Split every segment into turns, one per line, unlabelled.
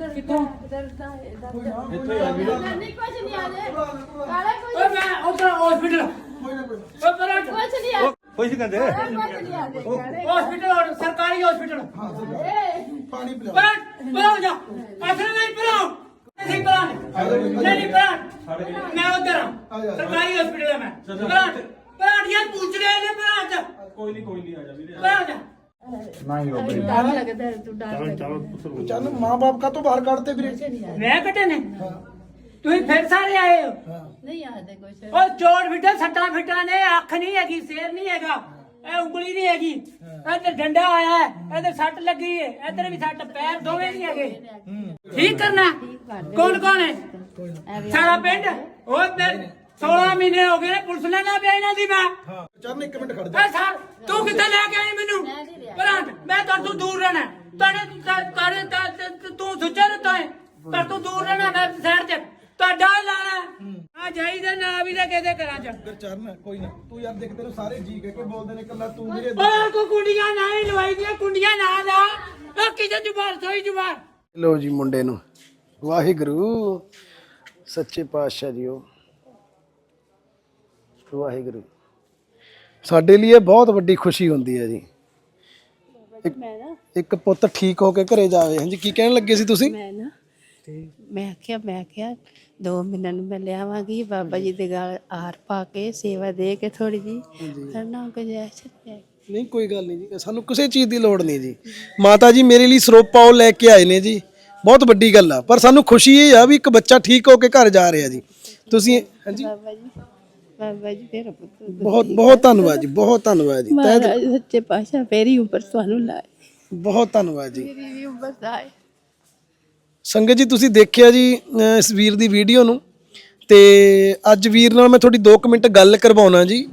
ਨਹੀਂ ਕੁਝ ਨਹੀਂ ਆ ਜੇ। ਕਾਲੇ ਕੁਝ
ਓਏ ਮੈਂ ਉਧਰ ਹਸਪੀਟਲ ਓਏ ਪਰ
ਕੁਝ ਨਹੀਂ ਆ
ਕੋਈ ਸੀ ਕਹਿੰਦੇ।
ਕੁਝ ਨਹੀਂ ਆ ਜੇ ਕਾਲੇ
ਹਸਪੀਟਲ ਸਰਕਾਰੀ ਹਸਪੀਟਲ
ਪਾਣੀ ਪਿਲਾ
ਪਰ ਪਰ ਜਾ। ਅਸਲ ਨਹੀਂ ਪਰਾਂ ਨਹੀਂ ਪਰਾਂ ਨਹੀਂ ਪਰਾਂ ਮੈਂ ਉਧਰ ਸਰਕਾਰੀ ਹਸਪੀਟਲ ਮੈਂ। ਪਰਾਂ ਪਰਾਂ ਯਾਰ ਪੁੱਛ ਰਹੇ ਨੇ ਪਰਾਂ
ਕੋਈ ਨਹੀਂ ਕੋਈ ਨਹੀਂ ਆ ਜਾ ਵੀਰੇ
ਪਰਾਂ ਜਾ।
ਡਰ ਲੱਗਦਾ ਹੈ, ਤੂੰ ਡਰ ਲੱਗਦਾ
ਚੱਲ ਮਾਂ-ਬਾਪ ਕਾ ਤੋਂ ਬਾਹਰ ਕੱਢਤੇ ਵੀਰੇ?
ਮੈਂ ਕੱਟੇ ਨੇ? ਤੁਸੀਂ ਫਿਰ ਸਾਰੇ ਆਏ ਹੋ?
ਨਹੀਂ ਆਦੇ ਕੁਝ
ਉਹ ਚੋੜ ਫਿੱਟਾ ਸੱਟਾਂ ਫਿੱਟਾਂ ਨੇ ਅੱਖ ਨਹੀਂ ਹੈਗੀ ਸਿਰ ਨਹੀਂ ਹੈਗਾ ਇਹ ਉਂਗਲੀ ਨਹੀਂ ਹੈਗੀ। ਇੱਧਰ ਡੰਡਾ ਆਇਆ ਹੈ ਇੱਧਰ ਸੱਟ ਲੱਗੀ ਹੈ ਇੱਧਰ ਵੀ ਸੱਟ ਪੈਰ ਦੋਵੇਂ ਨਹੀਂ ਹੈਗੇ। ਠੀਕ ਕਰਨਾ। ਕੌਣ ਕੌਣ ਹੈ? ਸਾਰਾ ਪਿੰਡ? ਉਹ ਤੇ 16 ਮਹੀਨੇ ਹੋ ਗਏ ਨੇ, ਪੁਲਿਸ ਨੇ ਨਾ ਪਿਆ ਇਹਨਾਂ ਦੀ ਮੈਂ।
ਹਾਂ। ਚੱਲ ਇੱਕ ਮਿੰਟ ਖੜ ਜਾ।
ਐ ਸਰ ਤੂੰ ਕਿੱਥੇ ਲੈ ਕੇ ਆਈ ਮੈਨੂੰ? ਭਰਾ ਮੈਂ ਤਾਂ ਤੂੰ ਦੂਰ ਰਹਿਣਾ। ਤਨੇ ਕਰ ਤੂੰ ਸੁੱਚਾ ਰਹਿਤਾ ਹੈ ਪਰ ਤੂੰ ਦੂਰ ਰਹਿਣਾ ਮੈਂ ਸ਼ਹਿਰ ਚ। ਤੁਹਾਡਾ ਲਾਣਾ ਆ ਜਾਈਦਾ ਨਾ ਵੀ ਤਾਂ ਕਿਤੇ ਕਰਾਂ ਚ।
ਗੁਰਚਰਨ ਕੋਈ ਨਾ। ਤੂੰ ਯਾਰ ਦੇਖ ਤੈਨੂੰ ਸਾਰੇ ਜੀ ਕਹਿ ਕੇ ਬੋਲਦੇ ਨੇ ਕੱਲਾ ਤੂੰ ਵੀਰੇ
ਓਏ ਕੋ ਕੁੰਡੀਆਂ ਨਾ ਹੀ ਲਵਾਈ ਦੀਆਂ ਕੁੰਡੀਆਂ ਨਾ ਲਾ ਉਹ ਕਿਤੇ ਜੁਬਾਨ ਸੋਈ ਜੁਬਾਨ।
ਲੋ ਜੀ ਮੁੰਡੇ ਨੂੰ। ਵਾਹਿਗੁਰੂ। ਸੱਚੇ ਪਾਤਸ਼ਾਹ ਜੀਓ। ਵਾਹਿਗੁਰੂ। ਸਾਡੇ ਲਈ ਇਹ ਬਹੁਤ ਵੱਡੀ ਖੁਸ਼ੀ ਹੁੰਦੀ ਹੈ ਜੀ। ਇੱਕ-
ਮੈਂ ਨਾ
ਇੱਕ ਪੁੱਤ ਠੀਕ ਹੋ ਕੇ ਘਰੇ ਜਾਵੇ। ਹਾਂਜੀ ਕੀ ਕਹਿਣ ਲੱਗੇ ਸੀ ਤੁਸੀਂ?
ਮੈਂ ਨਾ ਮੈਂ ਆਖਿਆ ਮੈਂ ਆਖਿਆ ਦੋ ਮਿੰਟਾਂ ਨੂੰ ਮੈਂ ਲਿਆਵਾਂਗੀ। ਬਾਬਾ ਜੀ ਦੇ ਗਲ ਆਰ ਪਾ ਕੇ ਸੇਵਾ ਦੇ ਕੇ ਥੋੜੀ ਜੀ ਕਰਨਾ ਨਹੀਂ ਹੈ।
ਨਹੀਂ ਕੋਈ ਗੱਲ ਨਹੀਂ ਜੀ। ਸਾਨੂੰ ਕਿਸੇ ਚੀਜ਼ ਦੀ ਲੋੜ ਨਹੀਂ ਜੀ। ਮਾਤਾ ਜੀ ਮੇਰੇ ਲਈ ਸਰੋਪਾ ਉਹ ਲੈ ਕੇ ਆਏ ਨੇ ਜੀ। ਬਹੁਤ ਵੱਡੀ ਗੱਲ ਆ। ਪਰ ਸਾਨੂੰ ਖੁਸ਼ੀ ਇਹ ਆ ਵੀ ਇੱਕ ਬੱਚਾ ਠੀਕ ਹੋ ਕੇ ਘਰ ਜਾ ਰਿਹਾ ਜੀ। ਤੁਸੀਂ ਹਾਂਜੀ।
ਬਾਬਾ ਜੀ। ਬਾਬਾ ਜੀ ਤੇਰਾ ਪੁੱਤ
ਬਹੁਤ ਬਹੁਤ ਧੰਨਵਾਦ ਜੀ ਬਹੁਤ ਧੰਨਵਾਦ ਜੀ। ਤਹਿ ਦਿਲ-
ਮਹਾਰਾਜ ਸੱਚੇ ਪਾਤਸ਼ਾਹ ਫੇਰੀ ਉੱਪਰ ਤੁਹਾਨੂੰ ਲਾਏ।
ਬਹੁਤ ਧੰਨਵਾਦ ਜੀ।
ਮੇਰੀ ਵੀ ਉੱਪਰ ਲਾਏ।
ਸੰਗਤ ਜੀ ਤੁਸੀਂ ਦੇਖਿਆ ਜੀ ਅਹ ਇਸ ਵੀਰ ਦੀ ਵੀਡੀਓ ਨੂੰ। ਤੇ ਅੱਜ ਵੀਰ ਨਾਲ ਮੈਂ ਤੁਹਾਡੀ 2 ਮਿੰਟ ਗੱਲ ਕਰਵਾਉਣਾ ਜੀ।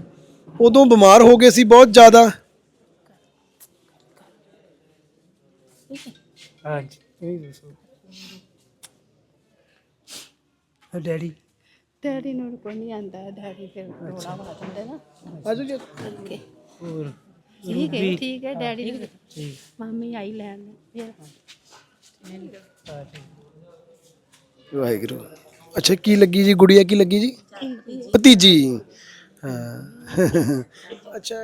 ਉਦੋਂ ਬਿਮਾਰ ਹੋ ਗਏ ਸੀ ਬਹੁਤ ਜ਼ਿਆਦਾ।
ਹਾਂਜੀ ਇਹ ਦੱਸੋ। ਡੈਡੀ
ਡੈਡੀ ਨੂੰ ਕੋਈ ਨਹੀਂ ਆਂਦਾ ਡੈਡੀ ਫਿਰ ਰੋਲਾ ਪਾ ਦਿੰਦੇ ਨਾ।
ਆਜੋ ਜੀ।
ਕਰਕੇ
ਹੋਰ।
ਠੀਕ ਹੈ ਠੀਕ ਹੈ ਡੈਡੀ ਨੂੰ ਮੰਮੀ ਆਈ ਲੈਣ। ਫਿਰ
ਵਾਹਿਗੁਰੂ। ਅੱਛਾ ਕੀ ਲੱਗੀ ਜੀ? ਗੁੜੀਆ ਕੀ ਲੱਗੀ ਜੀ? ਭਤੀਜੀ। ਹਾਂ। ਅੱਛਾ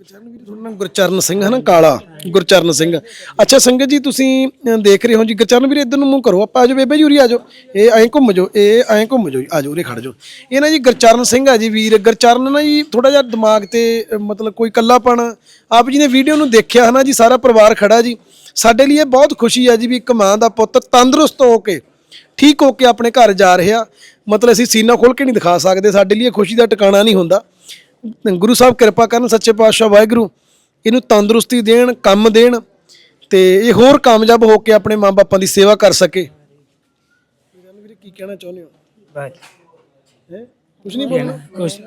ਗੁਰਚਰਨ ਵੀਰ ਤੁਹਾਡਾ ਨਾਮ ਗੁਰਚਰਨ ਸਿੰਘ ਹੈ ਨਾ ਕਾਲਾ ਗੁਰਚਰਨ ਸਿੰਘ। ਅੱਛਾ ਸੰਗਤ ਜੀ ਤੁਸੀਂ ਅ, ਦੇਖ ਰਹੇ ਹੋ ਜੀ ਗੁਰਚਰਨ ਵੀਰ ਇੱਧਰ ਨੂੰ ਮੂੰਹ ਕਰੋ ਆਪਾਂ ਆਜੋ ਬੇਬੇ ਜੂਰੀ ਉਰੀ ਆਜੋ ਇਹ ਐਂ ਘੁੰਮ ਜਾਓ ਇਹ ਐਂ ਘੁੰਮ ਜਾਓ ਜੀ, ਆਜੋ ਉਰੇ ਖੜ ਜਾਓ। ਇਹ ਨਾ ਜੀ ਗੁਰਚਰਨ ਸਿੰਘ ਆ ਜੀ ਵੀਰ। ਗੁਰਚਰਨ ਨਾ ਜੀ ਥੋੜਾ ਜਿਹਾ ਦਿਮਾਗ ਤੇ ਅ, ਮਤਲਬ ਕੋਈ ਕੱਲਾਪਣ ਆਪ ਜੀ ਨੇ ਵੀਡੀਓ ਨੂੰ ਦੇਖਿਆ ਹੈ ਨਾ ਜੀ ਸਾਰਾ ਪਰਿਵਾਰ ਖੜਾ ਜੀ। ਸਾਡੇ ਲਈ ਇਹ ਬਹੁਤ ਖੁਸ਼ੀ ਆ ਜੀ ਵੀ ਇੱਕ ਮਾਂ ਦਾ ਪੁੱਤ ਤੰਦਰੁਸਤ ਹੋ ਕੇ ਠੀਕ ਹੋ ਕੇ ਆਪਣੇ ਘਰ ਜਾ ਰਿਹਾ। ਮਤਲਬ ਅਸੀਂ ਸੀਨਾ ਖੋਲ ਕੇ ਨਹੀਂ ਦਿਖਾ ਸਕਦੇ ਸਾਡੇ ਲਈ ਇਹ ਖੁਸ਼ੀ ਦਾ ਟਿਕਾਣਾ ਨਹੀਂ ਹੁੰਦਾ। ਗੁਰੂ ਸਾਹਿਬ ਕਿਰਪਾ ਕਰਨ ਸੱਚੇ ਪਾਤਸ਼ਾਹ ਵਾਹਿਗੁਰੂ ਇਹਨੂੰ ਤੰਦਰੁਸਤੀ ਦੇਣ ਕੰਮ ਦੇਣ ਤੇ ਇਹ ਹੋਰ ਕਾਮਯਾਬ ਹੋ ਕੇ ਆਪਣੇ ਮਾਂ-ਬਾਪਾਂ ਦੀ ਸੇਵਾ ਕਰ ਸਕੇ। ਵੀਰੇ ਕੀ ਕਹਿਣਾ ਚਾਹੁੰਦੇ ਹੋ?
ਬਾਈ
ਹੈ? ਕੁਝ ਨਹੀਂ ਬੋਲਣਾ?
ਕੁਛ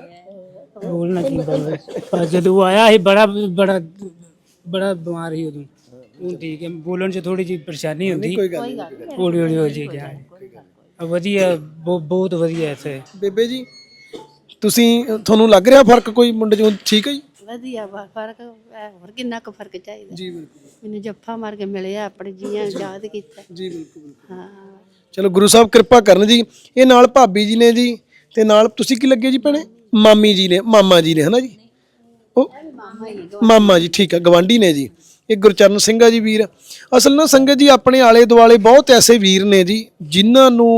ਬੋਲਣਾ ਕੀ ਬੋਲਦਾ ਪਰ ਜਦੋਂ ਆਇਆ ਸੀ ਬੜਾ ਬੜਾ ਬੜਾ ਬਿਮਾਰ ਸੀ ਉਦੋਂ। ਹੁਣ ਠੀਕ ਹੈ ਬੋਲਣ 'ਚ ਥੋੜੀ ਜਿਹੀ ਪਰੇਸ਼ਾਨੀ ਹੁੰਦੀ।
ਕੋਈ ਗੱਲ ਨਹੀਂ
ਹੌਲੀ ਹੌਲੀ ਹੋ ਜੀ ਗਿਆ ਵਧੀਆ ਬਹੁ- ਬਹੁਤ ਵਧੀਆ ਇੱਥੇ।
ਬੇਬੇ ਜੀ ਤੁਸੀਂ ਤੁਹਾਨੂੰ ਲੱਗ ਰਿਹਾ ਫ਼ਰਕ ਕੋਈ ਮੁੰਡੇ ਚ ਠੀਕ ਹੈ ਜੀ?
ਵਧੀਆ ਵਾ ਫ਼ਰਕ ਹੋਰ ਕਿੰਨਾ ਕੁ ਫ਼ਰਕ ਚਾਹੀਦਾ?
ਜੀ ਬਿਲਕੁਲ।
ਮੈਨੂੰ ਜੱਫਾ ਮਾਰ ਕੇ ਮਿਲਿਆ ਆਪਣੇ ਜੀਆਂ ਯਾਦ ਕੀਤਾ।
ਜੀ ਬਿਲਕੁਲ
ਹਾਂ।
ਚਲੋ ਗੁਰੂ ਸਾਹਿਬ ਕਿਰਪਾ ਕਰਨ ਜੀ। ਇਹ ਨਾਲ ਭਾਬੀ ਜੀ ਨੇ ਜੀ ਤੇ ਨਾਲ ਤੁਸੀਂ ਕੀ ਲੱਗੇ ਜੀ ਭੈਣੇ? ਮਾਮੀ ਜੀ ਨੇ ਮਾਮਾ ਜੀ ਨੇ ਹਨਾ ਜੀ? ਉਹ ਮਾਮਾ ਜੀ ਠੀਕ ਹੈ ਗਵਾਂਢੀ ਨੇ ਜੀ। ਇਹ ਗੁਰਚਰਨ ਸਿੰਘ ਆ ਜੀ ਵੀਰ। ਅਸਲ ਨਾ ਸੰਗਤ ਜੀ ਆਪਣੇ ਆਲੇ ਦੁਆਲੇ ਬਹੁਤ ਐਸੇ ਵੀਰ ਨੇ ਜੀ ਜਿਨ੍ਹਾਂ ਨੂੰ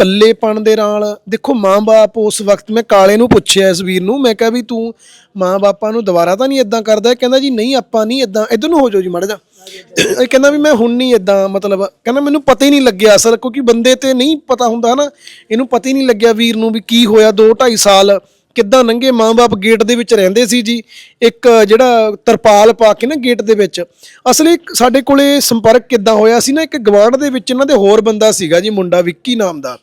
ਕੱਲੇਪਣ ਦੇ ਨਾਲ। ਦੇਖੋ, ਮਾਂ-ਬਾਪ ਉਸ ਵਕਤ, ਮੈਂ ਕਾਲੇ ਨੂੰ ਪੁੱਛਿਆ ਇਸ ਵੀਰ ਨੂੰ, ਮੈਂ ਕਿਹਾ ਵੀ ਤੂੰ ਮਾਂ-ਬਾਪਾਂ ਨੂੰ ਦੁਬਾਰਾ ਤਾਂ ਨਹੀਂ ਇਦਾਂ ਕਰਦਾ? ਕਹਿੰਦਾ ਜੀ, ਨਹੀਂ, ਆਪਾਂ ਨਹੀਂ ਇਦਾਂ ਇਧਰ ਨੂੰ ਹੋ ਜਾਓ ਜੀ, ਮੜ ਜਾ ਇਹ ਕਹਿੰਦਾ ਵੀ ਮੈਂ ਹੁਣ ਨਹੀਂ ਇਦਾਂ ਮਤਲਬ, ਕਹਿੰਦਾ ਮੈਨੂੰ ਪਤਾ ਹੀ ਨਹੀਂ ਲੱਗਿਆ ਅਸਲ, ਕਿਉਂਕਿ ਬੰਦੇ ਤੇ ਨਹੀਂ ਪਤਾ ਹੁੰਦਾ ਨਾ ਇਹਨੂੰ ਪਤਾ ਹੀ ਨਹੀਂ ਲੱਗਿਆ ਵੀਰ ਨੂੰ ਵੀ ਕੀ ਹੋਇਆ 2 2.5 ਸਾਲ ਕਿੱਦਾਂ ਲੰਘੇ ਮਾਂ-ਬਾਪ ਗੇਟ ਦੇ ਵਿੱਚ ਰਹਿੰਦੇ ਸੀ ਜੀ। ਇੱਕ ਜਿਹੜਾ ਤਰਪਾਲ ਪਾ ਕੇ ਨਾ ਗੇਟ ਦੇ ਵਿੱਚ। ਅਸਲੀ ਸਾਡੇ ਕੋਲੇ ਸੰਪਰਕ ਕਿੱਦਾਂ ਹੋਇਆ ਸੀ ਨਾ, ਇੱਕ ਗਵਾਂਢ ਦੇ ਵਿੱਚ ਇਹਨਾਂ ਦੇ ਹੋਰ ਬੰਦਾ ਸੀਗਾ ਜੀ, ਮੁੰਡਾ ਵਿੱਕੀ ਨਾਮ ਦਾ।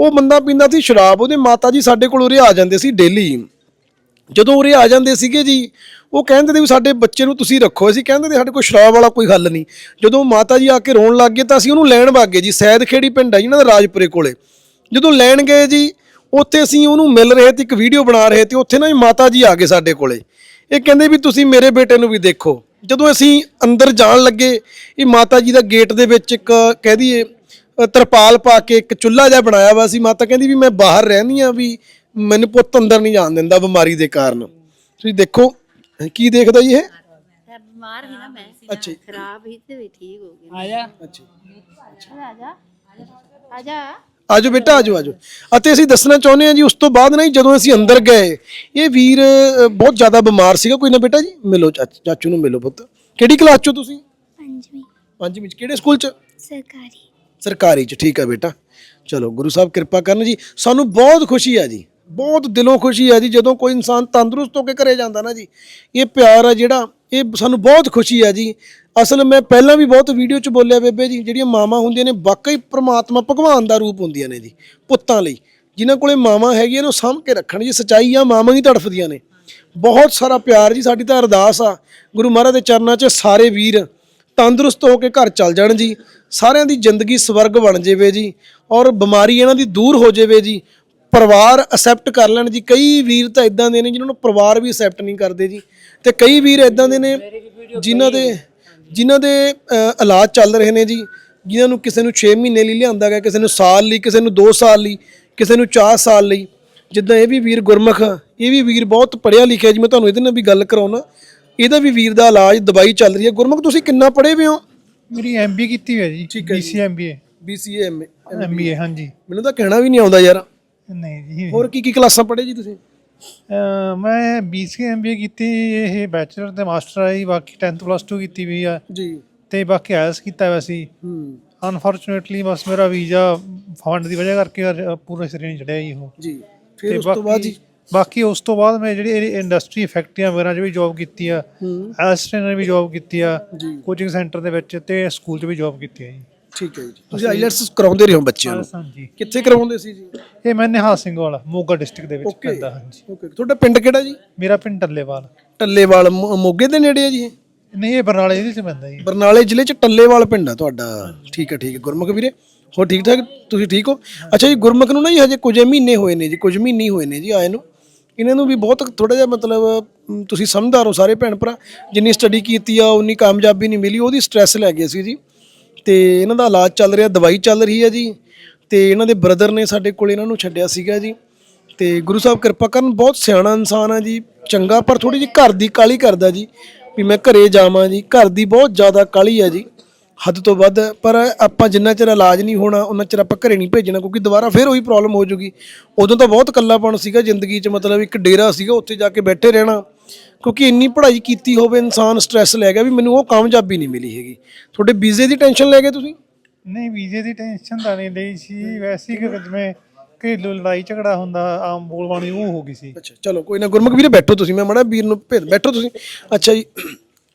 ਉਹ ਬੰਦਾ ਪੀਂਦਾ ਸੀ ਸ਼ਰਾਬ, ਉਹਦੇ ਮਾਤਾ ਜੀ ਸਾਡੇ ਕੋਲ ਉਰੇ ਆ ਜਾਂਦੇ ਸੀ ਡੇਲੀ ਜਦੋਂ ਉਰੇ ਆ ਜਾਂਦੇ ਸੀਗੇ ਜੀ, ਉਹ ਕਹਿੰਦੇ ਤੇ ਵੀ ਸਾਡੇ ਬੱਚੇ ਨੂੰ ਤੁਸੀਂ ਰੱਖੋ, ਅਸੀਂ ਕਹਿੰਦੇ ਤੇ ਸਾਡੇ ਕੋਲ ਸ਼ਰਾਬ ਵਾਲਾ ਕੋਈ ਹੱਲ ਨਹੀਂ। ਜਦੋਂ ਮਾਤਾ ਜੀ ਆ ਕੇ ਰੋਣ ਲੱਗ ਗਏ ਤਾਂ ਅਸੀਂ ਉਹਨੂੰ ਲੈਣ ਵਗ ਗਏ ਜੀ ਸੈਦ ਖੇੜੀ ਪਿੰਡ ਹੈ ਜੀ, ਇਹਨਾਂ ਦਾ ਰਾਜਪੁਰੇ ਕੋਲੇ। ਜਦੋਂ ਲੈਣ ਗਏ ਜੀ, ਉੱਥੇ ਅਸੀਂ ਉਹਨੂੰ ਮਿਲ ਰਹੇ ਤੇ ਇੱਕ ਵੀਡੀਓ ਬਣਾ ਰਹੇ ਤੇ ਉੱਥੇ ਨਾ ਜੀ ਮਾਤਾ ਜੀ ਆ ਗਏ ਸਾਡੇ ਕੋਲੇ। ਇਹ ਕਹਿੰਦੇ ਵੀ ਤੁਸੀਂ ਮੇਰੇ ਬੇਟੇ ਨੂੰ ਵੀ ਦੇਖੋ। ਜਦੋਂ ਅਸੀਂ ਅੰਦਰ ਜਾਣ ਲੱਗੇ, ਇਹ ਮਾਤਾ ਜੀ ਦਾ ਗੇਟ ਦੇ ਵਿੱਚ ਇੱਕ, ਕਹਿ ਦਈਏ ਤਰਪਾਲ ਪਾ ਕੇ ਇੱਕ ਚੁੱਲ੍ਹਾ ਜਿਹਾ ਬਣਾਇਆ ਵਾ ਸੀ। ਮਾਤਾ ਕਹਿੰਦੀ ਵੀ ਮੈਂ ਬਾਹਰ ਰਹਿੰਦੀ ਆ ਵੀ ਮੈਨੂੰ ਪੁੱਤ ਅੰਦਰ ਨਹੀਂ ਜਾਣ ਦਿੰਦਾ ਬਿਮਾਰੀ ਦੇ ਕਾਰਨ। ਤੁਸੀਂ ਦੇਖੋ ਕੀ ਦੇਖਦਾ ਜੀ ਇਹ?
ਬਿਮਾਰ ਸੀ ਨਾ ਮੈਂ
ਅੱਛਾ
ਖਰਾਬ ਹੀ ਤੇ ਵੀ ਠੀਕ ਹੋ ਗਿਆ
ਆ ਜਾ।
ਅੱਛਾ
ਆ ਜਾ। ਆ ਜਾ।
ਆਜੋ ਬੇਟਾ ਆਜੋ ਆਜੋ। ਅਤੇ ਅਸੀਂ ਦੱਸਣਾ ਚਾਹੁੰਦੇ ਹਾਂ ਜੀ ਉਸ ਤੋਂ ਬਾਅਦ ਨਾ ਜਦੋਂ ਅਸੀਂ ਅੰਦਰ ਗਏ ਇਹ ਵੀਰ ਬਹੁਤ ਜ਼ਿਆਦਾ ਬਿਮਾਰ ਸੀਗਾ। ਕੋਈ ਨਾ ਬੇਟਾ ਜੀ ਮਿਲੋ ਚਾਚ- ਚਾਚੂ ਨੂੰ ਮਿਲੋ ਪੁੱਤ। ਕਿਹੜੀ ਕਲਾਸ ਚੋਂ ਤੁਸੀਂ?
ਪੰਜਵੀਂ।
ਪੰਜਵੀਂ ਚ। ਕਿਹੜੇ ਸਕੂਲ ਚ?
ਸਰਕਾਰੀ।
ਸਰਕਾਰੀ ਚ। ਠੀਕ ਹੈ ਬੇਟਾ। ਚਲੋ, ਗੁਰੂ ਸਾਹਿਬ ਕਿਰਪਾ ਕਰਨ ਜੀ। ਸਾਨੂੰ ਬਹੁਤ ਖੁਸ਼ੀ ਆ ਜੀ। ਬਹੁਤ ਦਿਲੋਂ ਖੁਸ਼ੀ ਆ ਜੀ, ਜਦੋਂ ਕੋਈ ਇਨਸਾਨ ਤੰਦਰੁਸਤ ਹੋ ਕੇ ਘਰੇ ਜਾਂਦਾ ਨਾ ਜੀ। ਇਹ ਪਿਆਰ ਆ ਜਿਹੜਾ, ਇਹ ਸਾਨੂੰ ਬਹੁਤ ਖੁਸ਼ੀ ਆ ਜੀ। ਅਸਲ ਮੈਂ ਪਹਿਲਾਂ ਵੀ ਬਹੁਤ ਵੀਡੀਓ ਚ ਬੋਲਿਆ ਬੇਬੇ ਜੀ, ਜਿਹੜੀਆਂ ਮਾਵਾਂ ਹੁੰਦੀਆਂ ਨੇ, ਵਾਕਈ ਪ੍ਰਮਾਤਮਾ ਭਗਵਾਨ ਦਾ ਰੂਪ ਹੁੰਦੀਆਂ ਨੇ ਜੀ, ਪੁੱਤਾਂ ਲਈ। ਜਿਨ੍ਹਾਂ ਕੋਲੇ ਮਾਵਾਂ ਹੈਗੀਆਂ ਨੇ, ਉਹ ਸਾਂਭ ਕੇ ਰੱਖਣ ਜੀ। ਸਚਾਈ ਆ ਮਾਵਾਂ ਹੀ ਤੜਫਦੀਆਂ ਨੇ। ਬਹੁਤ ਸਾਰਾ ਪਿਆਰ ਜੀ, ਸਾਡੀ ਤਾਂ ਅਰਦਾਸ ਆ। ਗੁਰੂ ਮਹਾਰਾਜ ਦੇ ਚਰਨਾਂ 'ਚ ਸਾਰੇ ਵੀਰ ਤੰਦਰੁਸਤ ਹੋ ਕੇ ਘਰ ਚੱਲ ਜਾਣ ਜੀ, ਸਾਰਿਆਂ ਦੀ ਜ਼ਿੰਦਗੀ ਸਵਰਗ ਬਣ ਜਾਵੇ ਜੀ, ਔਰ ਬਿਮਾਰੀ ਇਹਨਾਂ ਦੀ ਦੂਰ ਹੋ ਜਾਵੇ ਜੀ, ਪਰਿਵਾਰ ਅਸੈਪਟ ਕਰ ਲੈਣ ਜੀ, ਕਈ ਵੀਰ ਤਾਂ ਇਦਾਂ ਦੇ ਨੇ ਜਿਨ੍ਹਾਂ ਨੂੰ ਪਰਿਵਾਰ ਵੀ ਅਸੈਪਟ ਨਹੀਂ ਕਰਦੇ ਜੀ, ਤੇ ਕਈ ਵੀਰ ਇਦਾਂ ਦੇ ਨੇ ਜਿਨ੍ਹਾਂ ਦੇ ਜਿਨ੍ਹਾਂ ਦੇ ਇਲਾਜ ਚੱਲ ਰਹੇ ਨੇ ਜੀ, ਜਿਨ੍ਹਾਂ ਨੂੰ ਕਿਸੇ ਨੂੰ 6 ਮਹੀਨੇ ਲਈ ਲਿਆਂਦਾ ਗਿਆ, ਕਿਸੇ ਨੂੰ ਸਾਲ ਲਈ, ਕਿਸੇ ਨੂੰ 2 ਸਾਲ ਲਈ, ਕਿਸੇ ਨੂੰ 4 ਸਾਲ ਲਈ, ਜਿੱਦਾਂ ਇਹ ਵੀ ਵੀਰ ਗੁਰਮੁਖ, ਇਹ ਵੀ ਵੀਰ ਬਹੁਤ ਪੜ੍ਹਿਆ ਲਿਖਿਆ ਜੀ, ਮੈਂ ਤੁਹਾਨੂੰ ਇਹਦੇ ਨਾਲ ਵੀ ਗੱਲ ਕਰਾਉਣਾ ਇਹਦਾ ਵੀ ਵੀਰ ਦਾ ਇਲਾਜ ਦਵਾਈ ਚੱਲ ਰਹੀ ਹੈ। ਗੁਰਮੁਖ ਤੁਸੀਂ ਕਿੰਨਾ ਪੜ੍ਹੇ ਹੋਏ ਹੋ?
ਮੇਰੀ ਐਮਬੀਏ ਕੀਤੀ ਹੋਈ ਹੈ ਜੀ
ਠੀਕ ਹੈ ਜੀ।
ਬੀਸੀ ਐਮਬੀਏ
BCA
ਐਮਬੀਏ ਹਾਂਜੀ।
ਮੈਨੂੰ ਤਾਂ ਕਹਿਣਾ ਵੀ ਨਹੀਂ ਆਉਂਦਾ ਯਾਰ।
ਨਹੀਂ ਜੀ।
ਹੋਰ ਕੀ ਕੀ ਕਲਾਸਾਂ ਪੜ੍ਹੇ ਜੀ ਤੁਸੀਂ?
ਅਹ ਮੈਂ ਬੀਸੀ ਐਮਬੀਏ ਕੀਤੀ ਇਹ ਬੈਚਲਰ ਤੇ ਮਾਸਟਰ ਆਈ ਬਾਕੀ 10th ਪਲੱਸ 2 ਕੀਤੀ ਵੀ ਆ।
ਜੀ।
ਤੇ ਬਾਕੀ ਆਇਲਸ ਕੀਤਾ ਹੋਇਆ ਸੀ।
ਹੂੰ।
ਅਨਫੋਰਚੂਨੇਟਲੀ ਬਸ ਮੇਰਾ ਵੀਜ਼ਾ ਫੰਡ ਦੀ ਵਜ੍ਹਾ ਕਰਕੇ ਪੂਰੇ ਸਿਰੇ ਨਹੀਂ ਚੜਿਆ ਜੀ ਉਹ
ਜੀ।
ਤੇ
ਫਿਰ ਉਸ ਤੋਂ ਬਾਅਦ ਜੀ?
ਬਾਕੀ ਉਸ ਤੋਂ ਬਾਅਦ ਮੈਂ ਜਿਹੜੀ ਇੰਡਸਟਰੀ ਫੈਕਟਰੀਆਂ ਵਗੈਰਾ 'ਚ ਵੀ ਜੌਬ ਕੀਤੀ ਆ
ਹੂੰ।
ਐਸ ਟ੍ਰੇਨਰ ਵੀ ਜੌਬ ਕੀਤੀ ਆ ਕੋਚਿੰਗ ਸੈਂਟਰ ਦੇ ਵਿੱਚ ਤੇ ਸਕੂਲ 'ਚ ਵੀ ਜੌਬ ਕੀਤੀ ਆ ਜੀ।
ਠੀਕ ਹੈ ਜੀ। ਤੁਸੀਂ ਆਈਲੈਟਸ ਕਰਾਉਂਦੇ ਰਹੇ ਹੋ ਬੱਚਿਆਂ ਨੂੰ?
ਹਾਂਜੀ
ਕਿੱਥੇ ਕਰਾਉਂਦੇ ਸੀ ਜੀ?
ਇਹ ਮੈਂ ਨਿਹਾਲ ਸਿੰਘ ਵਾਲਾ ਮੋਗਾ ਡਿਸਟ੍ਰਿਕਟ ਦੇ ਵਿੱਚ ਪੈਂਦਾ ਹਾਂਜੀ।
ਓਕੇ ਤੁਹਾਡਾ ਪਿੰਡ ਕਿਹੜਾ ਜੀ?
ਮੇਰਾ ਪਿੰਡ ਟੱਲੇਵਾਲ
ਟੱਲੇਵਾਲ ਮੋਗੇ ਦੇ ਨੇੜੇ ਹੈ ਜੀ
ਨਹੀਂ ਇਹ ਬਰਨਾਲੇ ਜ਼ਿਲ੍ਹੇ 'ਚ ਪੈਂਦਾ ਜੀ।
ਬਰਨਾਲੇ ਜ਼ਿਲ੍ਹੇ ਚ ਟੱਲੇਵਾਲ ਪਿੰਡ ਆ ਤੁਹਾਡਾ। ਠੀਕ ਹੈ ਠੀਕ ਹੈ। ਗੁਰਮੁਖ ਵੀਰੇ ਹੋਰ ਠੀਕ ਠਾਕ ਤੁਸੀਂ ਠੀਕ ਹੋ? ਅੱਛਾ ਜੀ ਗੁਰਮੁਖ ਨੂੰ ਨਾ ਜੀ ਹਜੇ ਕੁਝ ਮਹੀਨੇ ਹੋਏ ਨੇ ਜੀ ਕੁਝ ਮਹੀਨੇ ਹੋਏ ਨੇ ਜੀ ਆਏ ਨੂੰ। ਇਹਨਾਂ ਨੂੰ ਵੀ ਬਹੁਤ ਥੋੜਾ ਜਿਹਾ ਮਤਲਬ ਤੁਸੀਂ ਸਮਝਦਾਰ ਹੋ ਸਾਰੇ ਭੈਣ ਭਰਾ। ਜਿੰਨੀ ਸਟੱਡੀ ਕੀਤੀ ਆ, ਉਨੀ ਕਾਮਯਾਬੀ ਨਹੀਂ ਮਿਲੀ, ਉਹਦੀ ਸਟ੍ਰੈਸ ਲੈ ਗਏ ਸੀ ਜੀ। ਤੇ ਇਹਨਾਂ ਦਾ ਇਲਾਜ ਚੱਲ ਰਿਹਾ, ਦਵਾਈ ਚੱਲ ਰਹੀ ਹੈ ਜੀ। ਤੇ ਇਹਨਾਂ ਦੇ ਬ੍ਰਦਰ ਨੇ ਸਾਡੇ ਕੋਲ ਇਹਨਾਂ ਨੂੰ ਛੱਡਿਆ ਸੀਗਾ ਜੀ। ਤੇ ਗੁਰੂ ਸਾਹਿਬ ਕਿਰਪਾ ਕਰਨ, ਬਹੁਤ ਸਿਆਣਾ ਇਨਸਾਨ ਆ ਜੀ। ਚੰਗਾ, ਪਰ ਥੋੜੀ ਜਿਹੀ ਘਰ ਦੀ ਕਾਲੀ ਕਰਦਾ ਜੀ। ਵੀ ਮੈਂ ਘਰੇ ਜਾਵਾਂ ਜੀ, ਘਰ ਦੀ ਬਹੁਤ ਜ਼ਿਆਦਾ ਕਾਲੀ ਆ ਜੀ। ਹੱਦ ਤੋਂ ਵੱਧ ਪਰ ਆਪਾਂ ਜਿੰਨਾ ਚਿਰ ਇਲਾਜ ਨਹੀਂ ਹੋਣਾ ਉਹਨਾਂ ਚਿਰ ਆਪਾਂ ਘਰੇ ਨਹੀਂ ਭੇਜਣਾ ਕਿਉਂਕਿ ਦੁਬਾਰਾ ਫਿਰ ਉਹੀ ਪ੍ਰੋਬਲਮ ਹੋ ਜੂਗੀ। ਉਦੋਂ ਤਾਂ ਬਹੁਤ ਇਕੱਲਾਪਣ ਸੀਗਾ ਜ਼ਿੰਦਗੀ 'ਚ ਮਤਲਬ ਇੱਕ ਡੇਰਾ ਸੀਗਾ ਉੱਥੇ ਜਾ ਕੇ ਬੈਠੇ ਰਹਿਣਾ। ਕਿਉਂਕਿ ਇੰਨੀ ਪੜ੍ਹਾਈ ਕੀਤੀ ਹੋਵੇ ਇਨਸਾਨ ਸਟ੍ਰੈਸ ਲੈ ਗਿਆ ਵੀ ਮੈਨੂੰ ਉਹ ਕਾਮਯਾਬੀ ਨਹੀਂ ਮਿਲੀ ਹੈਗੀ। ਤੁਹਾਡੇ ਵੀਜ਼ੇ ਦੀ ਟੈਨਸ਼ਨ ਲੈ ਗਏ ਤੁਸੀਂ?
ਨਹੀਂ ਵੀਜ਼ੇ ਦੀ ਟੈਨਸ਼ਨ ਤਾਂ ਨਹੀਂ ਲਈ ਸੀ। ਵੈਸੇ ਕਿ ਜਿਵੇਂ ਘਰੇਲੂ ਲੜਾਈ ਝਗੜਾ ਹੁੰਦਾ ਆਮ ਬੋਲਬਾਣੀ ਉਹ ਹੋ ਗਈ ਸੀ।
ਅੱਛਾ ਚਲੋ ਕੋਈ ਨਾ ਗੁਰਮੁਖ ਵੀਰੇ ਬੈਠੋ ਤੁਸੀਂ ਮੈਂ ਮੜਾ ਵੀਰ ਨੂੰ ਭੇਜ ਬੈਠੋ ਤੁਸੀਂ। ਅੱਛਾ ਜੀ।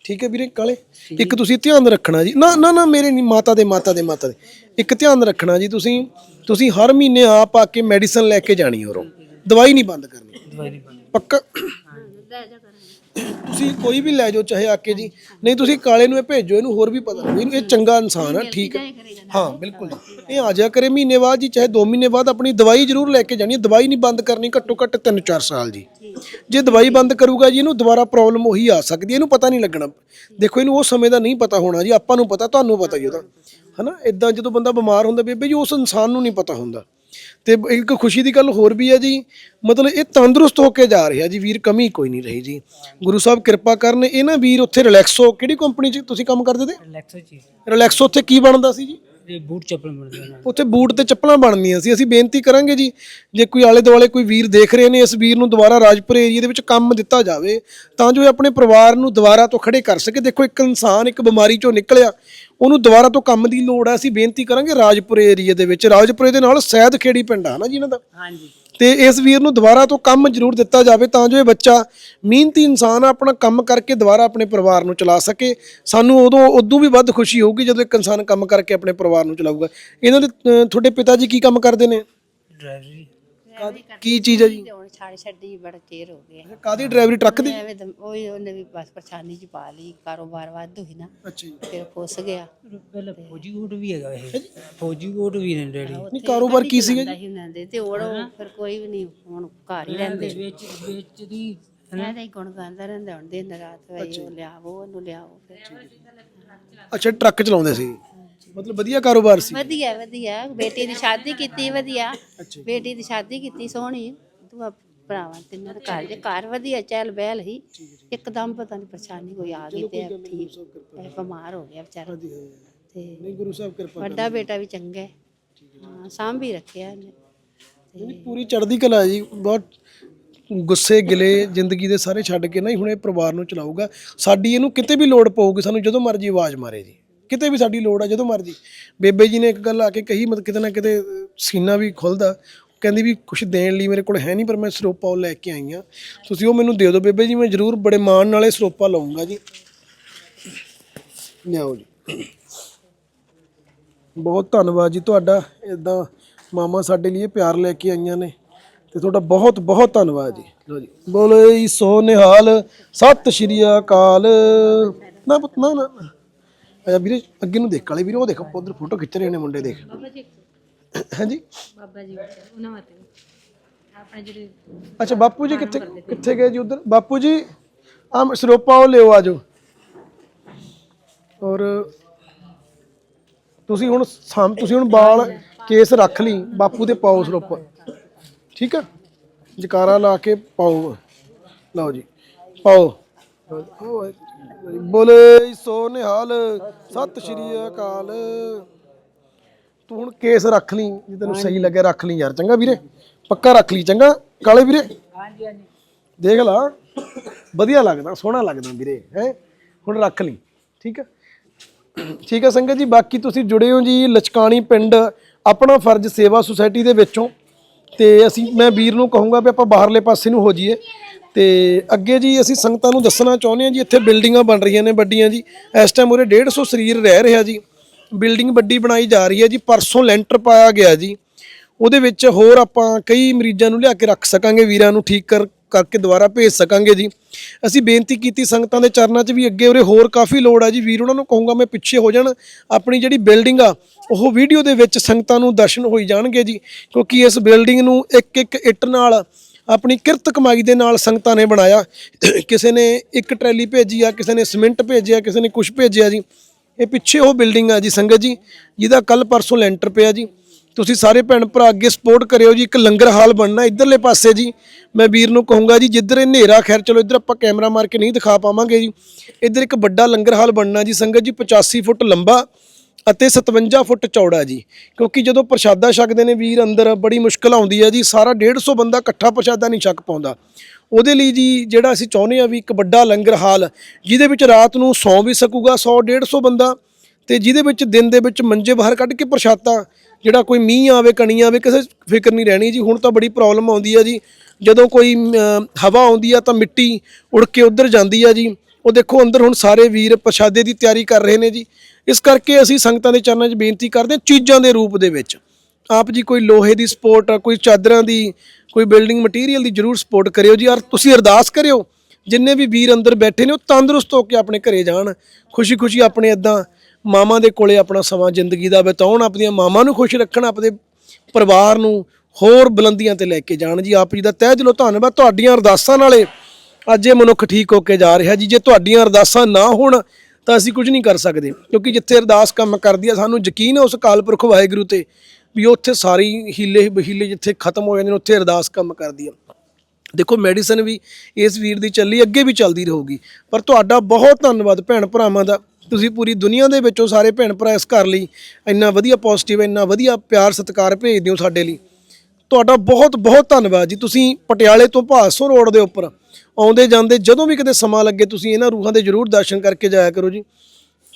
ਠੀਕ ਹੈ ਵੀਰੇ ਕਾਲੇ? ਇੱਕ ਤੁਸੀਂ ਧਿਆਨ ਰੱਖਣਾ ਜੀ। ਨਾ ਨਾ ਨਾ ਮੇਰੇ ਨਹੀਂ ਮਾਤਾ ਦੇ ਮਾਤਾ ਦੇ ਮਾਤਾ ਦੇ। ਇੱਕ ਧਿਆਨ ਰੱਖਣਾ ਜੀ ਤੁਸੀਂ ਤੁਸੀਂ ਹਰ ਮਹੀਨੇ ਆਪ ਆ ਕੇ ਮੈਡੀਸਨ ਲੈ ਕੇ ਜਾਣੀ ਹੋਰੋਂ ਦਵਾਈ ਨਹੀਂ ਬੰਦ ਕਰਨੀ।
ਦਵਾਈ ਨਹੀਂ ਪਾਣੀ
ਪੱਕਾ ਤੁਸੀਂ ਕੋਈ ਵੀ ਲੈ ਜਾਓ ਚਾਹੇ ਆ ਕੇ ਜੀ। ਨਹੀਂ ਤੁਸੀਂ ਕਾਲੇ ਨੂੰ ਇਹ ਭੇਜੋ ਇਹਨੂੰ ਹੋਰ ਵੀ ਪਤਾ ਨਹੀਂ ਇਹ ਚੰਗਾ ਇਨਸਾਨ ਹੈ ਠੀਕ ਹੈ ਹਾਂ ਬਿਲਕੁਲ ਜੀ। ਇਹ ਆ ਜਾ ਕਰੇ ਮਹੀਨੇ ਬਾਅਦ ਜੀ ਚਾਹੇ 2 ਮਹੀਨੇ ਬਾਅਦ ਆਪਣੀ ਦਵਾਈ ਜ਼ਰੂਰ ਲੈ ਕੇ ਜਾਣੀ ਹੈ। ਦਵਾਈ ਨਹੀਂ ਬੰਦ ਕਰਨੀ ਘੱਟੋ ਘੱਟ 3-4 ਸਾਲ ਜੀ। ਜੇ ਦਵਾਈ ਬੰਦ ਕਰੂਗਾ ਜੀ ਇਹਨੂੰ ਦੁਬਾਰਾ ਪ੍ਰੋਬਲਮ ਉਹੀ ਆ ਸਕਦੀ ਹੈ ਇਹਨੂੰ ਪਤਾ ਨਹੀਂ ਲੱਗਣਾ। ਦੇਖੋ ਇਹਨੂੰ ਉਸ ਸਮੇਂ ਦਾ ਨਹੀਂ ਪਤਾ ਹੋਣਾ ਜੀ ਆਪਾਂ ਨੂੰ ਪਤਾ ਤੁਹਾਨੂੰ ਪਤਾ ਜੀ ਉਹਦਾ। ਹਨਾ? ਇਦਾਂ ਜਦੋਂ ਬੰਦਾ ਬਿਮਾਰ ਹੁੰਦਾ ਬੇਬੇ ਜੀ ਉਸ ਇਨਸਾਨ ਨੂੰ ਨਹੀਂ ਪਤਾ ਹੁੰਦਾ। ਤੇ ਇੱਕ ਖੁਸ਼ੀ ਦੀ ਗੱਲ ਹੋਰ ਵੀ ਹੈ ਜੀ ਮਤਲਬ ਇਹ ਤੰਦਰੁਸਤ ਹੋ ਕੇ ਜਾ ਰਿਹਾ ਜੀ ਵੀਰ ਕਮੀ ਕੋਈ ਨਹੀਂ ਰਹੀ ਜੀ। ਗੁਰੂ ਸਾਹਿਬ ਕਿਰਪਾ ਕਰਨ ਇਹ ਨਾ ਵੀਰ ਉੱਥੇ ਰਿਲੈਕਸੋ ਕਿਹੜੀ ਕੰਪਨੀ 'ਚ ਤੁਸੀਂ ਕੰਮ ਕਰਦੇ ਤੇ?
ਰਿਲੈਕਸ ਜੀ।
ਰਿਲੈਕਸੋ ਉੱਥੇ ਕੀ ਬਣਦਾ ਸੀ ਜੀ?
ਇਹ ਬੂਟ ਚੱਪਲ ਮਿਲਦੇ ਨੇ।
ਉੱਥੇ ਬੂਟ ਤੇ ਚੱਪਲਾਂ ਬਣਨੀਆਂ ਸੀ। ਅਸੀਂ ਬੇਨਤੀ ਕਰਾਂਗੇ ਜੀ ਜੇ ਕੋਈ ਆਲੇ ਦੁਆਲੇ ਕੋਈ ਵੀਰ ਦੇਖ ਰਹੇ ਨੇ ਇਸ ਵੀਰ ਨੂੰ ਦੁਬਾਰਾ ਰਾਜਪੁਰ ਏਰੀਆ ਦੇ ਵਿੱਚ ਕੰਮ ਦਿੱਤਾ ਜਾਵੇ ਤਾਂ ਜੋ ਇਹ ਆਪਣੇ ਪਰਿਵਾਰ ਨੂੰ ਦੁਬਾਰਾ ਤੋਂ ਖੜੇ ਕਰ ਸਕੇ। ਦੇਖੋ ਇੱਕ ਇਨਸਾਨ ਇੱਕ ਬਿਮਾਰੀ ਚੋਂ ਨਿਕਲਿਆ ਉਹਨੂੰ ਦੁਬਾਰਾ ਤੋਂ ਕੰਮ ਦੀ ਲੋੜ ਹੈ। ਅਸੀਂ ਬੇਨਤੀ ਕਰਾਂਗੇ ਰਾਜਪੁਰ ਏਰੀਆ ਦੇ ਵਿੱਚ। ਰਾਜਪੁਰੇ ਦੇ ਨਾਲ ਸੈਦ ਖੇੜੀ ਪਿੰਡ ਆ ਨਾ ਜੀ ਇਹਨਾਂ ਦਾ?
ਹਾਂਜੀ।
ਤੇ ਇਸ ਵੀਰ ਨੂੰ ਦੁਬਾਰਾ ਤੋਂ ਕੰਮ ਜ਼ਰੂਰ ਦਿੱਤਾ ਜਾਵੇ ਤਾਂ ਜੋ ਇਹ ਬੱਚਾ ਮਿਹਨਤੀ ਇਨਸਾਨ ਆ, ਆਪਣਾ ਕੰਮ ਕਰਕੇ ਦੁਬਾਰਾ ਆਪਣੇ ਪਰਿਵਾਰ ਨੂੰ ਚਲਾ ਸਕੇ। ਸਾਨੂੰ ਉਦੋਂ ਉਦੋਂ ਵੀ ਵੱਧ ਖੁਸ਼ੀ ਹੋਊਗੀ ਜਦੋਂ ਇੱਕ ਇਨਸਾਨ ਕੰਮ ਕਰਕੇ ਆਪਣੇ ਪਰਿਵਾਰ ਨੂੰ ਚਲਾਊਗਾ। ਇਹਨਾਂ ਦੇ ਅਹ, ਤੁਹਾਡੇ ਪਿਤਾ ਜੀ ਕੀ ਕੰਮ ਕਰਦੇ ਨੇ?
ਡਰਾਈਵਰੀ
ਕੀ ਚੀਜ਼ ਹੈ ਜੀ?
ਤੇ ਹੁਣ ਛਾੜ ਛੱਡੀ ਬੜਾ ਚਿਰ ਹੋ ਗਿਆ।
ਕਾਦੀ ਡਰਾਈਵਰੀ ਟਰੱਕ ਦੀ?
ਐਵੇਂ ਤਾਂ ਉਹੀ ਉਹਨੇ ਵੀ ਬਸ ਪਰੇਸ਼ਾਨੀ ਚ ਪਾ ਲਈ ਕਾਰੋਬਾਰ ਵਾਧੂ ਸੀ ਨਾ।
ਅੱਛਾ ਜੀ।
ਫਿਰ ਫੁੱਸ ਗਿਆ।
ਪਹਿਲਾਂ ਫੌਜੀ ਕੋਟ ਵੀ ਹੈਗਾ ਇਹ। ਫੌਜੀ ਕੋਟ ਵੀ ਨੇ ਡੈਡੀ।
ਨਹੀਂ ਕਾਰੋਬਾਰ ਕੀ ਸੀਗਾ ਜੀ?
ਹੁੰਦਾ ਸੀ ਉਹਨਾਂ ਦੇ। ਤੇ ਉਹ ਫਿਰ ਕੋਈ ਵੀ ਨਹੀਂ ਹੁਣ ਘਰ ਹੀ ਰਹਿੰਦੇ।
ਵਿੱਚ ਵਿੱਚ ਦੀ
ਮੈਂ ਤਾਂ ਹੀ ਗੁਣ ਗਾਉਂਦਾ ਰਹਿੰਦਾ ਹੁਣ ਦਿਨ ਰਾਤ। ਵਈ ਉਹ ਲਿਆਵੋ ਉਹਨੂੰ ਲਿਆਵੋ ਫਿਰ।
ਅੱਛਾ ਟਰੱਕ ਚਲਾਉਂਦੇ ਸੀ। ਮਤਲਬ ਵਧੀਆ ਕਾਰੋਬਾਰ ਸੀ।
ਵਧੀਆ ਵਧੀਆ। ਬੇਟੀ ਦੀ ਸ਼ਾਦੀ ਕੀਤੀ ਵਧੀਆ। ਬੇਟੀ ਦੀ ਸ਼ਾਦੀ ਕੀਤੀ ਸੋਹਣੀ। ਤੂੰ ਭਰਾਵਾਂ ਤਿੰਨਾਂ ਦੇ ਘਰ ਦੇ ਘਰ ਵਧੀਆ ਚੱਲ ਬਹਿਲ ਹੀ। ਇੱਕਦਮ ਪਤਾ ਨਹੀਂ ਪਰੇਸ਼ਾਨੀ ਕੋਈ ਆ ਗਈ ਤੇ ਠੀਕ। ਬਿਮਾਰ ਹੋ ਗਿਆ ਵਿਚਾਰਾ। ਤੇ
ਨਹੀਂ ਗੁਰੂ ਸਾਹਿਬ ਕਿਰਪਾ
ਵੱਡਾ ਬੇਟਾ ਵੀ ਚੰਗਾ ਹੈ। ਹਾਂ ਸਾਂਭ ਵੀ ਰੱਖਿਆ ਇਹਨੇ।
ਪੂਰੀ ਚੜ੍ਹਦੀ ਕਲਾ ਜੀ। ਬਹੁਤ ਗੁੱਸੇ ਗਿਲੇ ਜ਼ਿੰਦਗੀ ਦੇ ਸਾਰੇ ਛੱਡ ਕੇ ਨਾ ਹੁਣ ਇਹ ਪਰਿਵਾਰ ਨੂੰ ਚਲਾਊਗਾ। ਸਾਡੀ ਇਹਨੂੰ ਕਿਤੇ ਵੀ ਲੋੜ ਪਊਗੀ ਸਾਨੂੰ ਜਦੋਂ ਮਰਜ਼ੀ ਆਵਾਜ਼ ਮਾਰੇ ਜੀ। ਕਿਤੇ ਵੀ ਸਾਡੀ ਲੋੜ ਆ, ਜਦੋਂ ਮਰਜ਼ੀ। ਬੇਬੇ ਜੀ ਨੇ ਇੱਕ ਗੱਲ ਆ ਕੇ ਕਹੀ ਮਤ ਕਿਤੇ ਨਾ ਕਿਤੇ ਸੀਨਾ ਵੀ ਖੁੱਲਦਾ। ਕਹਿੰਦੀ ਵੀ ਕੁਝ ਦੇਣ ਲਈ ਮੇਰੇ ਕੋਲ ਹੈ ਨਹੀਂ, ਪਰ ਮੈਂ ਸਰੋਪਾ ਉਹ ਲੈ ਕੇ ਆਈ ਆ ਤੁਸੀਂ ਉਹ ਮੈਨੂੰ ਦੇ ਦਿਓ ਬੇਬੇ ਜੀ, ਮੈਂ ਜ਼ਰੂਰ ਬੜੇ ਮਾਣ ਨਾਲੇ ਸਰੋਪਾ ਲਵਾਂਗਾ ਜੀ। ਲਿਆਓ ਜੀ। ਬਹੁਤ ਧੰਨਵਾਦ ਜੀ ਤੁਹਾਡਾ ਇਦਾਂ ਮਾਮਾ ਸਾਡੇ ਲਈ ਪਿਆਰ ਲੈ ਕੇ ਆਈਆਂ ਨੇ। ਤੇ ਤੁਹਾਡਾ ਬਹੁਤ ਬਹੁਤ ਧੰਨਵਾਦ ਜੀ। ਲੋ ਜੀ। ਬੋਲੇ ਸੋ ਨਿਹਾਲ ਸਤਿ ਸ਼੍ਰੀ ਅਕਾਲ। ਨਾ ਪੁੱਤ ਨਾ ਨਾ। ਅਜਾ ਵੀਰੇ ਅੱਗੇ ਨੂੰ ਦੇਖ ਕਾਲੇ ਵੀਰੇ ਉਹ ਦੇਖ ਉਧਰ ਫੋਟੋ ਖਿੱਚ ਰਹੇ ਨੇ ਮੁੰਡੇ ਦੇਖ। ਹਾਂਜੀ?
ਬਾਬਾ ਜੀ ਉਹਨਾਂ ਵਾਸਤੇ ਆਪਣੇ ਜਿਹੜੇ
ਅੱਛਾ ਬਾਪੂ ਜੀ ਕਿੱਥੇ ਕਿੱਥੇ ਗਏ ਜੀ ਉਧਰ? ਬਾਪੂ ਜੀ ਆ ਸਰੋਪਾ ਉਹ ਲਿਓ ਆਜੋ ਔਰ ਤੁਸੀਂ ਹੁਣ ਸਾਮ ਤੁਸੀਂ ਹੁਣ ਵਾਲ ਕੇਸ ਰੱਖ ਲਈ ਬਾਪੂ ਦੇ ਪਾਓ ਸਰੋਪਾ। ਠੀਕ ਆ? ਜਕਾਰਾ ਲਾ ਕੇ ਪਾਓ। ਲਓ ਜੀ ਪਾਓ। ਬੋਲੇ ਸੋ ਨਿਹਾਲ ਸਤਿ ਸ਼੍ਰੀ ਅਕਾਲ। ਤੂੰ ਹੁਣ ਕੇਸ ਰੱਖ ਲਈ ਜੇ ਤੈਨੂੰ ਸਹੀ ਲੱਗੇ ਰੱਖ ਲਈ ਯਾਰ ਚੰਗਾ ਵੀਰੇ? ਪੱਕਾ ਰੱਖ ਲਈ ਚੰਗਾ? ਕਾਲੇ ਵੀਰੇ?
ਹਾਂਜੀ ਹਾਂਜੀ।
ਦੇਖ ਲਾ ਵਧੀਆ ਲੱਗਦਾ ਸੋਹਣਾ ਲੱਗਦਾ ਵੀਰੇ ਹੈ? ਹੁਣ ਰੱਖ ਲਈ ਠੀਕ ਹੈ ਠੀਕ ਹੈ ਸੰਗਤ ਜੀ ਬਾਕੀ ਤੁਸੀਂ ਜੁੜੇ ਹੋ ਜੀ ਲਚਕਾਣੀ ਪਿੰਡ ਆਪਣਾ ਫਰਜ਼ ਸੇਵਾ ਸੁਸਾਇਟੀ ਦੇ ਵਿੱਚੋਂ। ਤੇ ਅਸੀਂ ਮੈਂ ਵੀਰ ਨੂੰ ਕਹੂੰਗਾ ਵੀ ਆਪਾਂ ਬਾਹਰਲੇ ਪਾਸੇ ਨੂੰ ਹੋ ਜਾਈਏ। ਤੇ ਅੱਗੇ ਜੀ ਅਸੀਂ ਸੰਗਤਾਂ ਨੂੰ ਦੱਸਣਾ ਚਾਹੁੰਦੇ ਹਾਂ ਜੀ, ਇੱਥੇ ਬਿਲਡਿੰਗਾਂ ਬਣ ਰਹੀਆਂ ਨੇ ਵੱਡੀਆਂ ਜੀ। ਇਸ ਟਾਈਮ ਉਰੇ 150 ਸਰੀਰ ਰਹਿ ਰਿਹਾ ਜੀ। ਬਿਲਡਿੰਗ ਵੱਡੀ ਬਣਾਈ ਜਾ ਰਹੀ ਹੈ ਜੀ, ਪਰਸੋਂ ਲੈਂਟਰ ਪਾਇਆ ਗਿਆ ਜੀ। ਉਹਦੇ ਵਿੱਚ ਹੋਰ ਆਪਾਂ ਕਈ ਮਰੀਜ਼ਾਂ ਨੂੰ ਲਿਆ ਕੇ ਰੱਖ ਸਕਾਂਗੇ, ਵੀਰਾਂ ਨੂੰ ਠੀਕ ਕਰ, ਕਰਕੇ ਦੁਬਾਰਾ ਭੇਜ ਸਕਾਂਗੇ ਜੀ। ਅਸੀਂ ਬੇਨਤੀ ਕੀਤੀ ਸੰਗਤਾਂ ਦੇ ਚਰਨਾਂ 'ਚ ਵੀ ਅੱਗੇ ਉਰੇ ਹੋਰ ਕਾਫੀ ਲੋੜ ਆ ਜੀ। ਵੀਰ ਉਹਨਾਂ ਨੂੰ ਕਹੂੰਗਾ ਮੈਂ ਪਿੱਛੇ ਹੋ ਜਾਣ, ਆਪਣੀ ਜਿਹੜੀ ਬਿਲਡਿੰਗ ਆ, ਉਹ ਵੀਡੀਓ ਦੇ ਵਿੱਚ ਸੰਗਤਾਂ ਨੂੰ ਦਰਸ਼ਨ ਹੋਈ ਜਾਣਗੇ ਜੀ। ਕਿਉਂਕਿ ਇਸ ਬਿਲਡਿੰਗ ਨੂੰ ਇੱਕ ਇੱਕ ਇੱਟ ਨਾਲ ਆਪਣੀ ਕਿਰਤ ਕਮਾਈ ਦੇ ਨਾਲ ਸੰਗਤਾਂ ਨੇ ਬਣਾਇਆ। ਕਿਸੇ ਨੇ ਇੱਕ ਟਰੈਲੀ ਭੇਜੀ ਆ, ਕਿਸੇ ਨੇ ਸਿਮੈਂਟ ਭੇਜਿਆ ਕਿਸੇ ਨੇ ਕੁਝ ਭੇਜਿਆ ਜੀ। ਇਹ ਪਿੱਛੇ ਉਹ ਬਿਲਡਿੰਗ ਆ ਜੀ, ਸੰਗਤ ਜੀ, ਜਿਹਦਾ ਕੱਲ ਪਰਸੋਂ ਲੈਂਟਰ ਪਿਆ ਜੀ। ਤੁਸੀਂ ਸਾਰੇ ਭੈਣ ਭਰਾ ਅੱਗੇ ਸਪੋਰਟ ਕਰਿਓ ਜੀ, ਇੱਕ ਲੰਗਰ ਹਾਲ ਬਣਨਾ ਇਧਰਲੇ ਪਾਸੇ ਜੀ। ਮੈਂ ਵੀਰ ਨੂੰ ਕਹੂੰਗਾ ਜੀ, ਜਿੱਧਰ ਇਹ ਹਨੇਰਾ, ਖੈਰ ਚਲੋ ਇੱਧਰ ਆਪਾਂ ਕੈਮਰਾ ਮਾਰ ਕੇ ਨਹੀਂ ਦਿਖਾ ਪਾਵਾਂਗੇ ਜੀ। ਇੱਧਰ ਇੱਕ ਵੱਡਾ ਲੰਗਰ ਹਾਲ ਬਣਨਾ ਜੀ, ਸੰਗਤ ਜੀ 85 ਫੁੱਟ ਲੰਬਾ। ਅਤੇ 57 ਫੁੱਟ ਚੌੜਾ ਜੀ। ਕਿਉਂਕਿ ਜਦੋਂ ਪ੍ਰਸ਼ਾਦਾ ਛਕਦੇ ਨੇ ਵੀਰ ਅੰਦਰ, ਬੜੀ ਮੁਸ਼ਕਲ ਆਉਂਦੀ ਹੈ ਜੀ। ਸਾਰਾ 150 ਬੰਦਾ ਇਕੱਠਾ ਪ੍ਰਸ਼ਾਦਾ ਨਹੀਂ ਛਕ ਪਾਉਂਦਾ। ਉਹਦੇ ਲਈ ਜੀ ਜਿਹੜਾ ਅਸੀਂ ਚਾਹੁੰਦੇ ਆ ਵੀ ਇੱਕ ਵੱਡਾ ਲੰਗਰ ਹਾਲ, ਜਿਹਦੇ ਵਿੱਚ ਰਾਤ ਨੂੰ ਸੌਂ ਵੀ ਸਕੂਗਾ 100 150 ਬੰਦਾ, ਤੇ ਜਿਹਦੇ ਵਿੱਚ ਦਿਨ ਦੇ ਵਿੱਚ ਮੰਜੇ ਬਾਹਰ ਕੱਢ ਕੇ ਪ੍ਰਸ਼ਾਦਾ, ਜਿਹੜਾ ਕੋਈ ਮੀਂਹ ਆਵੇ, ਕਣੀ ਆਵੇ, ਕਿਸੇ ਫਿਕਰ ਨਹੀਂ ਰਹਿਣੀ ਜੀ। ਹੁਣ ਤਾਂ ਬੜੀ ਪ੍ਰੋਬਲਮ ਆਉਂਦੀ ਆ ਜੀ। ਜਦੋਂ ਕੋਈ ਹਵਾ ਆਉਂਦੀ ਆ ਤਾਂ ਮਿੱਟੀ ਉੜ ਕੇ ਉਧਰ ਜਾਂਦੀ ਆ ਜੀ। ਉਹ ਦੇਖੋ ਅੰਦਰ ਹੁਣ ਸਾਰੇ ਵੀਰ ਪ੍ਰਸ਼ਾਦੇ ਦੀ ਤਿਆਰੀ ਕਰ ਰਹੇ ਨੇ ਜੀ। ਇਸ ਕਰਕੇ ਅਸੀਂ ਸੰਗਤਾਂ ਦੇ ਚਰਨਾਂ 'ਚ ਬੇਨਤੀ ਕਰਦੇ ਹਾਂ ਚੀਜ਼ਾਂ ਦੇ ਰੂਪ ਦੇ ਵਿੱਚ। ਆਪ ਜੀ ਕੋਈ ਲੋਹੇ ਦੀ ਸਪੋਰਟ ਕੋਈ ਚਾਦਰਾਂ ਦੀ, ਕੋਈ ਬਿਲਡਿੰਗ ਮਟੀਰੀਅਲ ਦੀ ਜਰੂਰ ਸਪੋਰਟ ਕਰਿਓ ਜੀ। ਔਰ ਤੁਸੀਂ ਅਰਦਾਸ ਕਰਿਓ, ਜਿੰਨੇ ਵੀ ਵੀਰ ਅੰਦਰ ਬੈਠੇ ਨੇ ਉਹ ਤੰਦਰੁਸਤ ਹੋ ਕੇ ਆਪਣੇ ਘਰੇ ਜਾਣ। ਖੁਸ਼ੀ-ਖੁਸ਼ੀ ਆਪਣੇ ਇਦਾਂ ਮਾਵਾਂ ਦੇ ਕੋਲੇ ਆਪਣਾ ਸਮਾਂ ਜ਼ਿੰਦਗੀ ਦਾ ਬਿਤਾਉਣ, ਆਪਣੀਆਂ ਮਾਵਾਂ ਨੂੰ ਖੁਸ਼ ਰੱਖਣ, ਆਪਣੇ ਪਰਿਵਾਰ ਨੂੰ ਹੋਰ ਬੁਲੰਦੀਆਂ ਤੇ ਲੈ ਕੇ ਜਾਣ ਜੀ। ਆਪ ਜੀ ਦਾ ਤਹਿ ਦਿਲੋਂ ਧੰਨਵਾਦ। ਤੁਹਾਡੀਆਂ ਅਰਦਾਸਾਂ ਨਾਲੇ ਅੱਜ ਇਹ ਮਨੁੱਖ ਠੀਕ ਹੋ ਕੇ ਜਾ ਰਿਹਾ ਜੀ। ਜੇ ਤੁਹਾਡੀਆਂ ਅਰਦਾਸਾਂ ਨਾ ਹੋਣ ਤਾਂ ਅਸੀਂ ਕੁਝ ਨਹੀਂ ਕਰ ਸਕਦੇ। ਕਿਉਂਕਿ ਜਿੱਥੇ ਅਰਦਾਸ ਕੰਮ ਕਰਦੀ ਆ, ਸਾਨੂੰ ਯਕੀਨ ਹੈ ਉਸ ਅਕਾਲ ਪੁਰਖ ਵਾਹਿਗੁਰੂ ਤੇ ਵੀ ਉੱਥੇ ਸਾਰੀ ਹੀਲੇ ਬਹੀਲੇ ਜਿੱਥੇ ਖਤਮ ਹੋ ਜਾਂਦੇ ਨੇ, ਉੱਥੇ ਅਰਦਾਸ ਕੰਮ ਕਰਦੀ ਆ। ਦੇਖੋ, ਮੈਡੀਸਨ ਵੀ ਇਸ ਵੀਰ ਦੀ ਚੱਲੀ, ਅੱਗੇ ਵੀ ਚੱਲਦੀ ਰਹੂਗੀ। ਪਰ ਤੁਹਾਡਾ ਬਹੁਤ ਧੰਨਵਾਦ ਭੈਣ ਭਰਾਵਾਂ ਦਾ। ਤੁਸੀਂ ਪੂਰੀ ਦੁਨੀਆ ਦੇ ਵਿੱਚੋਂ ਸਾਰੇ ਭੈਣ ਭਰਾ ਇਸ ਘਰ ਲਈ ਇੰਨਾ ਵਧੀਆ ਪੋਜ਼ਿਟਿਵ ਇੰਨਾ ਵਧੀਆ ਪਿਆਰ ਸਤਿਕਾਰ ਭੇਜਦੇ ਹੋ ਸਾਡੇ ਲਈ। ਤੁਹਾਡਾ ਬਹੁਤ ਬਹੁਤ ਧੰਨਵਾਦ ਜੀ। ਤੁਸੀਂ ਪਟਿਆਲੇ ਤੋਂ ਭਾਸੋਂ ਰੋਡ ਦੇ ਉੱਪਰ ਆਉਂਦੇ ਜਾਂਦੇ ਜਦੋਂ ਵੀ ਕਿਤੇ ਸਮਾਂ ਲੱਗੇ, ਤੁਸੀਂ ਇਹਨਾਂ ਰੂਹਾਂ ਦੇ ਜਰੂਰ ਦਰਸ਼ਨ ਕਰਕੇ ਜਾਇਆ ਕਰੋ ਜੀ।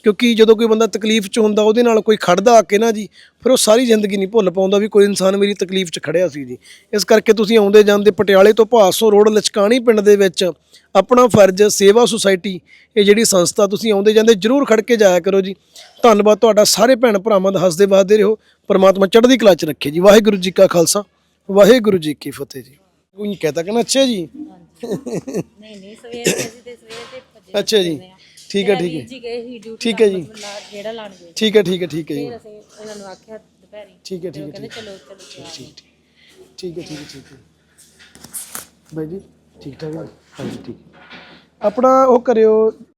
ਕਿਉਂਕਿ ਜਦੋਂ ਕੋਈ ਬੰਦਾ ਤਕਲੀਫ 'ਚ ਹੁੰਦਾ, ਉਹਦੇ ਨਾਲ ਕੋਈ ਖੜਦਾ ਆ ਕੇ ਨਾ ਜੀ, ਫਿਰ ਉਹ ਸਾਰੀ ਜ਼ਿੰਦਗੀ ਨਹੀਂ ਭੁੱਲ ਪਾਉਂਦਾ ਵੀ ਕੋਈ ਇਨਸਾਨ ਮੇਰੀ ਤਕਲੀਫ 'ਚ ਖੜਿਆ ਸੀ ਜੀ। ਇਸ ਕਰਕੇ ਤੁਸੀਂ ਆਉਂਦੇ ਜਾਂਦੇ ਪਟਿਆਲੇ ਤੋਂ ਭਾਸੋਂ ਰੋਡ, ਲਚਕਾਣੀ ਪਿੰਡ ਦੇ ਵਿੱਚ ਆਪਣਾ ਫਰਜ਼, ਸੇਵਾ ਸੁਸਾਇਟੀ, ਇਹ ਜਿਹੜੀ ਸੰਸਥਾ ਤੁਸੀਂ ਆਉਂਦੇ ਜਾਂਦੇ ਜਰੂਰ ਖੜ ਕੇ ਜਾਇਆ ਕਰੋ ਜੀ। ਧੰਨਵਾਦ ਤੁਹਾਡਾ, ਸਾਰੇ ਭੈਣ ਭਰਾਵਾਂ ਦਾ ਹੱਸਦੇ ਵਸਦੇ ਰਹੋ। ਪਰਮਾਤਮਾ ਚੜ੍ਹਦੀ ਕਲਾ 'ਚ ਰੱਖੇ ਜੀ। ਵਾਹਿਗੁਰੂ ਜੀ ਕਾ ਖਾਲਸਾ। ਵਾਹਿਗੁਰੂ ਜੀ ਕੀ ਫਤਿਹ ਜੀ। ਕੋਈ ਕਹਤਾ ਕਿ ਨਾ ਅੱਛਾ ਜੀ।
ਨਹੀਂ ਨਹੀਂ ਸਵੇਰ ਦੇ ਅਸੀਂ ਤੇ ਸਵੇਰ ਦੇ ਭੱਜੇ
ਅੱਛਾ ਜੀ। ਠੀਕ ਹੈ ਠੀਕ ਹੈ।
ਜੀ ਗਏ ਹੀ ਡਿਊਟੀ
ਠੀਕ ਹੈ ਜੀ।
ਜਿਹੜਾ ਲਾਣ ਗਏ
ਠੀਕ ਹੈ ਠੀਕ ਹੈ ਠੀਕ ਹੈ ਜੀ।
ਫਿਰ ਅਸੀਂ ਇਹਨਾਂ ਨੂੰ ਆਖਿਆ ਦੁਪਹਿਰੀ।
ਠੀਕ ਹੈ ਠੀਕ ਹੈ
ਕਹਿੰਦੇ ਚਲੋ ਚਲੋ।
ਠੀਕ ਠੀਕ ਹੈ ਠੀਕ ਹੈ ਠੀਕ ਹੈ। ਬਾਈ ਜੀ ਠੀਕ ਠਾਕ ਹੈ। ਹਾਂਜੀ ਠੀਕ। ਆਪਣਾ ਉਹ ਕਰਿਓ।